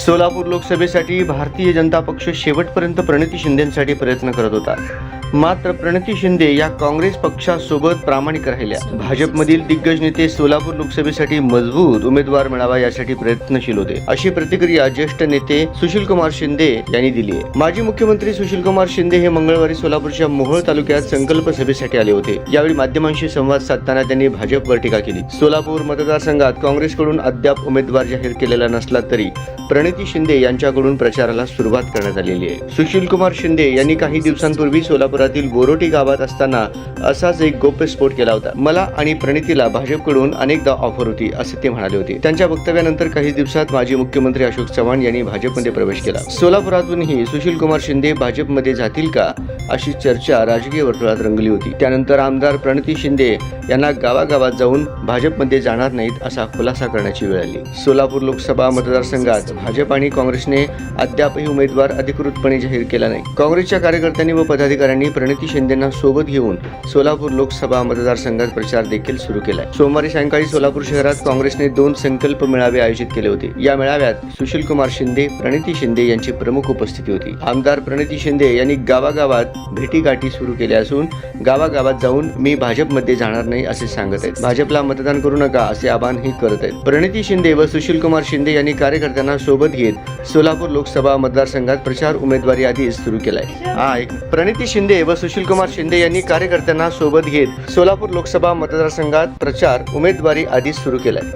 सोलापूर लोकसभेसाठी भारतीय जनता पक्ष शेवटपर्यंत प्रणिती शिंदेसाठी प्रयत्न करत होता. मात्र प्रणती शिंदे या काँग्रेस पक्षासोबत प्रामाणिक राहिल्या. भाजपमधील दिग्गज नेते सोलापूर लोकसभेसाठी मजबूत उमेदवार मिळावा यासाठी प्रयत्नशील होते. अशी प्रतिक्रिया ज्येष्ठ नेते सुशील कुमार शिंदे यांनी दिली आहे. माजी मुख्यमंत्री सुशील कुमार शिंदे हे मंगळवारी सोलापूरच्या मोहोळ तालुक्यात संकल्प सभेसाठी आले होते. यावेळी माध्यमांशी संवाद साधताना त्यांनी भाजपवर टीका केली. सोलापूर मतदारसंघात काँग्रेसकडून अद्याप उमेदवार जाहीर केलेला नसला तरी प्रणिती शिंदे यांच्याकडून प्रचाराला सुरुवात करण्यात आलेली आहे. सुशील कुमार शिंदे यांनी काही दिवसांपूर्वी सोलापूर सोलापुरातील बोरोटी गावात असताना असाच एक गोप्यस्फोट केला होता. मला आणि प्रणितीला भाजपकडून अनेकदा ऑफर होती असे ते म्हणाले होते. त्यांच्या वक्तव्यानंतर काही दिवसात माजी मुख्यमंत्री अशोक चव्हाण यांनी भाजपमध्ये प्रवेश केला. सोलापुरातूनही सुशील कुमार शिंदे भाजपमध्ये जातील का? अशी चर्चा राजकीय वर्तुळात रंगली होती. त्यानंतर आमदार प्रणिती शिंदे यांना गावागावात जाऊन भाजपमध्ये जाणार नाहीत असा खुलासा करण्याची वेळ आली. सोलापूर लोकसभा मतदारसंघात भाजप आणि काँग्रेसने अद्यापही उमेदवार अधिकृतपणे जाहीर केला नाही. काँग्रेसच्या कार्यकर्त्यांनी व पदाधिकाऱ्यांनी प्रणिती शिंदेना सोबत घेऊन सोलापूर लोकसभा मतदारसंघात प्रचार देखील सुरू केलाय. सोमवारी सायंकाळी सोलापूर शहरात काँग्रेसने दोन संकल्प मेळावे आयोजित केले होते. या मेळाव्यात सुशील कुमार शिंदे प्रणिती शिंदे यांची प्रमुख उपस्थिती होती. आमदार प्रणिती शिंदे यांनी गावागावात भेटीगाठी सुरू केल्या असून गावागावात जाऊन मी भाजपमध्ये जाणार नाही असे सांगत आहेत. भाजपला मतदान करू नका असे आवाहनही करत आहेत. प्रणिती शिंदे व सुशील कुमार शिंदे यांनी कार्यकर्त्यांना सोबत घेत सोलापूर लोकसभा मतदारसंघात प्रचार उमेदवारी आधीच सुरू केलाय. आय प्रणिती शिंदे व सुशील कुमार शिंदे यांनी कार्यकर्त्यांना सोबत घेत सोलापूर लोकसभा मतदारसंघात प्रचार उमेदवारी आधीच सुरू केलाय.